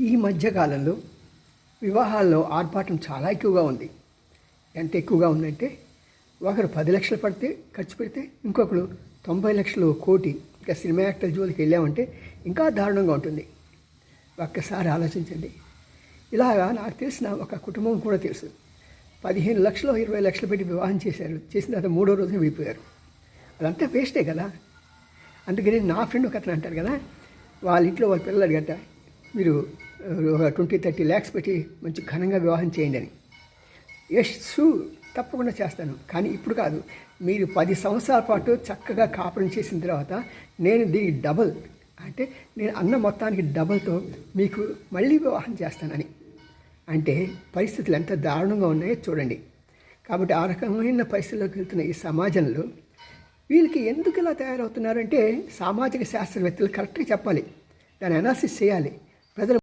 ఈ మధ్యకాలంలో వివాహాల్లో ఆర్భాటం చాలా ఎక్కువగా ఉంది. ఎంత ఎక్కువగా ఉందంటే ఒకరు పది లక్షలు పడితే ఖర్చు పెడితే ఇంకొకరు తొంభై లక్షలు కోటి ఇంకా సినిమా యాక్టర్ జోలికి వెళ్ళామంటే ఇంకా దారుణంగా ఉంటుంది. ఒక్కసారి ఆలోచించండి. ఇలాగా నాకు తెలిసిన ఒక కుటుంబం కూడా తెలుసు. పదిహేను లక్షలు ఇరవై లక్షలు పెట్టి వివాహం చేశారు. చేసిన తర్వాత మూడో రోజున విడిపోయారు. అదంతా వేస్టే కదా. అందుకని నా ఫ్రెండ్ ఒక అతను అంటారు కదా వాళ్ళ ఇంట్లో వాళ్ళ పిల్లలు అడిగట మీరు ట్వంటీ థర్టీ ల్యాక్స్ పెట్టి మంచి ఘనంగా వివాహం చేయండి అని. ఎస్ తప్పకుండా చేస్తాను కానీ ఇప్పుడు కాదు. మీరు పది సంవత్సరాల పాటు చక్కగా కాపురం చేసిన తర్వాత నేను దీనికి డబల్ అంటే నేను అన్న మొత్తానికి డబల్తో మీకు మళ్ళీ వివాహం చేస్తానని అంటే పరిస్థితులు ఎంత దారుణంగా ఉన్నాయో చూడండి. కాబట్టి ఆ రకమైన పరిస్థితుల్లోకి వెళ్తున్న ఈ సమాజంలో వీళ్ళకి ఎందుకు ఇలా తయారవుతున్నారంటే సామాజిక శాస్త్రవేత్తలు కరెక్ట్గా చెప్పాలి. దాన్ని అనాలిసిస్ చేయాలి. ప్రజలు